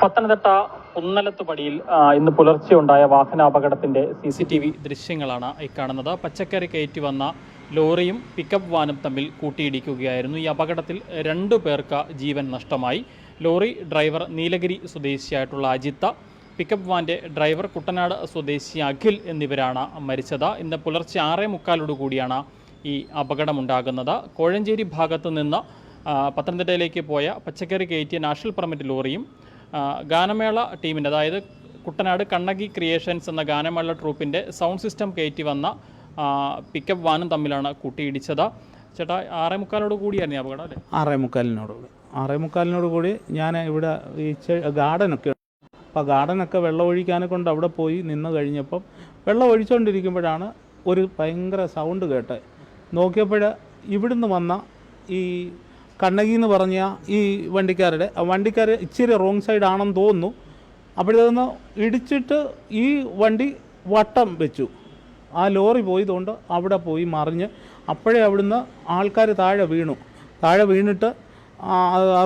പത്തനംതിട്ട കുന്നലത്തുപടിയിൽ ആ, ഇന്ന് പുലർച്ചെ ഉണ്ടായ വാഹനാപകടത്തിന്റെ സി സി ടി വി ദൃശ്യങ്ങളാണ് ഈ കാണുന്നത്. പച്ചക്കറി കയറ്റി വന്ന ലോറിയും പിക്കപ്പ് വാനും തമ്മിൽ കൂട്ടിയിടിക്കുകയായിരുന്നു. ഈ അപകടത്തിൽ രണ്ടു പേർക്ക് ജീവൻ നഷ്ടമായി. ലോറി ഡ്രൈവർ നീലഗിരി സ്വദേശിയായിട്ടുള്ള അജിത്ത പിക്കപ്പ് വാന്റെ ഡ്രൈവർ കുട്ടനാട് സ്വദേശി അഖിൽ എന്നിവരാണ് മരിച്ചത്. ഇന്ന് പുലർച്ചെ ആറേ മുക്കാലോടുകൂടിയാണ് ഈ അപകടമുണ്ടാകുന്നത്. കോഴഞ്ചേരി ഭാഗത്ത് നിന്ന് പത്തനംതിട്ടയിലേക്ക് പോയ പച്ചക്കറി കയറ്റിയ നാഷണൽ പെർമിറ്റ് ലോറിയും ഗാനമേള ടീമിന്റെ അതായത് കുട്ടനാട് കണ്ണകി ക്രിയേഷൻസ് എന്ന ഗാനമേള ട്രൂപ്പിന്റെ സൗണ്ട് സിസ്റ്റം കയറ്റി വന്ന പിക്കപ്പ് വാനും തമ്മിലാണ് കൂട്ടിയിടിച്ചത്. ചേട്ടാ ആറേ മുക്കാലോട് കൂടിയായിരുന്നു അപകടം അല്ലേ? ആറേ മുക്കാലിനോട് കൂടി. ആറേ മുക്കാലിനോട് കൂടി ഞാൻ ഇവിടെ ഈ ഗാർഡനൊക്കെ അപ്പോൾ ഗാർഡനൊക്കെ വെള്ളം ഒഴിക്കാനെ കൊണ്ട് അവിടെ പോയി നിന്ന് കഴിഞ്ഞപ്പം വെള്ളം ഒഴിച്ചുകൊണ്ടിരിക്കുമ്പോഴാണ് ഒരു ഭയങ്കര സൗണ്ട് കേട്ടത് നോക്കിയപ്പോൾ ഇവിടുന്ന് വന്ന ഈ കണ്ണകി എന്ന് പറഞ്ഞ ഈ വണ്ടിക്കാരുടെ വണ്ടിക്കാർ ഇച്ചിരി റോങ് സൈഡ് ആണെന്ന് തോന്നുന്നു. അപ്പോഴത്തേന്ന് ഇടിച്ചിട്ട് ഈ വണ്ടി വട്ടം വെച്ചു. ആ ലോറി പോയതുകൊണ്ട് അവിടെ പോയി മറിഞ്ഞ് അപ്പോഴേ അവിടുന്ന് ആൾക്കാർ താഴെ വീണു. താഴെ വീണിട്ട്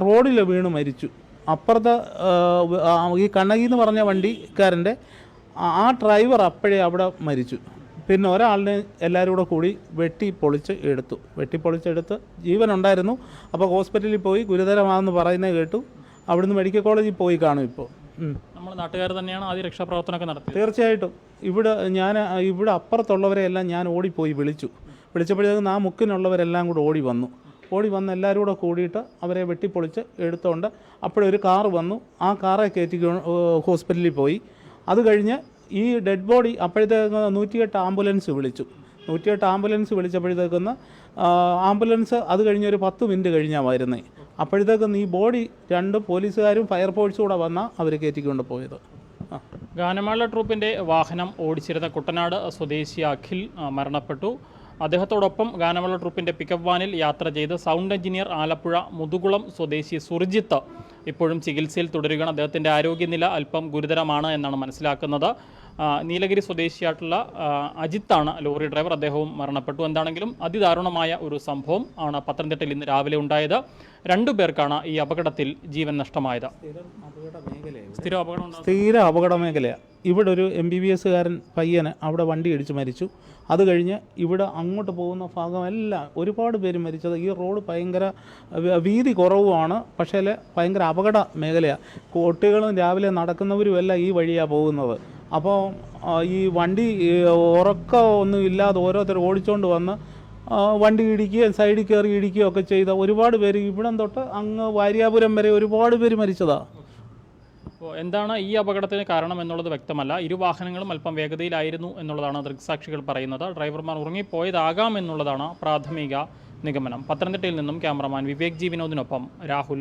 റോഡിൽ വീണ് മരിച്ചു. അപ്പുറത്തെ ഈ കണ്ണകി എന്ന് പറഞ്ഞ വണ്ടിക്കാരന്റെ ആ ഡ്രൈവർ അപ്പോഴേ അവിടെ മരിച്ചു. പിന്നെ ഒരാളിനെ എല്ലാവരും കൂടെ കൂടി വെട്ടി പൊളിച്ച് എടുത്തു. വെട്ടി പൊളിച്ചെടുത്ത് ജീവനുണ്ടായിരുന്നു. അപ്പോൾ ഹോസ്പിറ്റലിൽ പോയി ഗുരുതരമാണെന്ന് പറയുന്നത് കേട്ടു. അവിടുന്ന് മെഡിക്കൽ കോളേജിൽ പോയി കാണും ഇപ്പോൾ. നമ്മൾ നാട്ടുകാർ തന്നെയാണ് ആദ്യം രക്ഷാപ്രവർത്തനമൊക്കെ നടത്തി തീർച്ചയായിട്ടും. ഇവിടെ ഞാൻ ഇവിടെ അപ്പുറത്തുള്ളവരെ എല്ലാം ഞാൻ ഓടിപ്പോയി വിളിച്ചു. വിളിച്ചപ്പോഴത്തേക്കും ആ മുക്കിനുള്ളവരെല്ലാം കൂടെ ഓടി വന്നു. ഓടി വന്ന് എല്ലാവരും കൂടെ കൂടിയിട്ട് അവരെ വെട്ടിപ്പൊളിച്ച് എടുത്തുകൊണ്ട് അപ്പോഴൊരു കാറ് വന്നു. ആ കാറെ കയറ്റി ഹോസ്പിറ്റലിൽ പോയി. അത് കഴിഞ്ഞ് ഈ ഡെഡ് ബോഡി അപ്പോഴത്തേക്ക് നൂറ്റിയെട്ട് ആംബുലൻസ് വിളിച്ചു. നൂറ്റിയെട്ട് ആംബുലൻസ് വിളിച്ചപ്പോഴത്തേക്കൊന്ന് ആംബുലൻസ് അത് കഴിഞ്ഞ് ഒരു പത്ത് മിനിറ്റ് കഴിഞ്ഞാൽ വരുന്നത് അപ്പോഴത്തേക്കൊന്ന് ഈ ബോഡി രണ്ട് പോലീസുകാരും ഫയർഫോഴ്സും കൂടെ വന്നാൽ അവർ കയറ്റിക്കൊണ്ട് പോയത്. ഗാനമേള ട്രൂപ്പിന്റെ വാഹനം ഓടിച്ചിരുന്ന കുട്ടനാട് സ്വദേശി അഖിൽ മരണപ്പെട്ടു. അദ്ദേഹത്തോടൊപ്പം ഗാനമേള ട്രൂപ്പിന്റെ പിക്കപ്പ് വാനിൽ യാത്ര ചെയ്ത് സൗണ്ട് എഞ്ചിനീയർ ആലപ്പുഴ മുതുകുളം സ്വദേശി സുർജിത്ത് ഇപ്പോഴും ചികിത്സയിൽ തുടരുകയാണ്. അദ്ദേഹത്തിന്റെ ആരോഗ്യനില അല്പം ഗുരുതരമാണ് എന്നാണ് മനസ്സിലാക്കുന്നത്. നീലഗിരി സ്വദേശിയായിട്ടുള്ള അജിത്താണ് ലോറി ഡ്രൈവർ. അദ്ദേഹവും മരണപ്പെട്ടു. എന്താണെങ്കിലും അതിദാരുണമായ ഒരു സംഭവം ആണ് പത്തനംതിട്ടയിൽ ഇന്ന് രാവിലെ ഉണ്ടായത്. രണ്ടു പേർക്കാണ് ഈ അപകടത്തിൽ ജീവൻ നഷ്ടമായത്. സ്ഥിര അപകട മേഖലയാണ് ഇവിടെ ഒരു എം ബി ബി എസ്സുകാരൻ പയ്യന് അവിടെ വണ്ടി ഇടിച്ച് മരിച്ചു. അത് കഴിഞ്ഞ് ഇവിടെ അങ്ങോട്ട് പോകുന്ന ഭാഗമെല്ലാം. ഒരുപാട് പേര് മരിച്ചത്. ഈ റോഡ് ഭയങ്കര വീതി കുറവുമാണ്. പക്ഷേ ഭയങ്കര അപകട മേഖലയാണ് കുട്ടികളും രാവിലെ നടക്കുന്നവരും എല്ലാം ഈ വഴിയാണ് പോകുന്നത്. അപ്പോൾ ഈ വണ്ടി ഉറക്ക ഒന്നും ഇല്ലാതെ ഓരോരുത്തർ ഓടിച്ചുകൊണ്ട് വന്ന് വണ്ടി ഇടിക്കുകയും സൈഡിൽ കയറി ഇടിക്കുകയും ഒക്കെ ചെയ്ത ഒരുപാട് പേര് ഇവിടം തൊട്ട് അങ്ങ് വാര്യാപുരം വരെ ഒരുപാട് പേര് മരിച്ചതാണ് അപ്പോൾ എന്താണ് ഈ അപകടത്തിന് കാരണം എന്നുള്ളത് വ്യക്തമല്ല. ഇരു വാഹനങ്ങളും അല്പം വേഗതയിലായിരുന്നു എന്നുള്ളതാണ് ദൃക്സാക്ഷികൾ പറയുന്നത്. ഡ്രൈവർമാർ ഉറങ്ങിപ്പോയതാകാം എന്നുള്ളതാണ് പ്രാഥമിക നിഗമനം. പത്തനംതിട്ടയിൽ നിന്നും ക്യാമറമാൻ വിവേക് ജി വിനോദിനൊപ്പം രാഹുൽ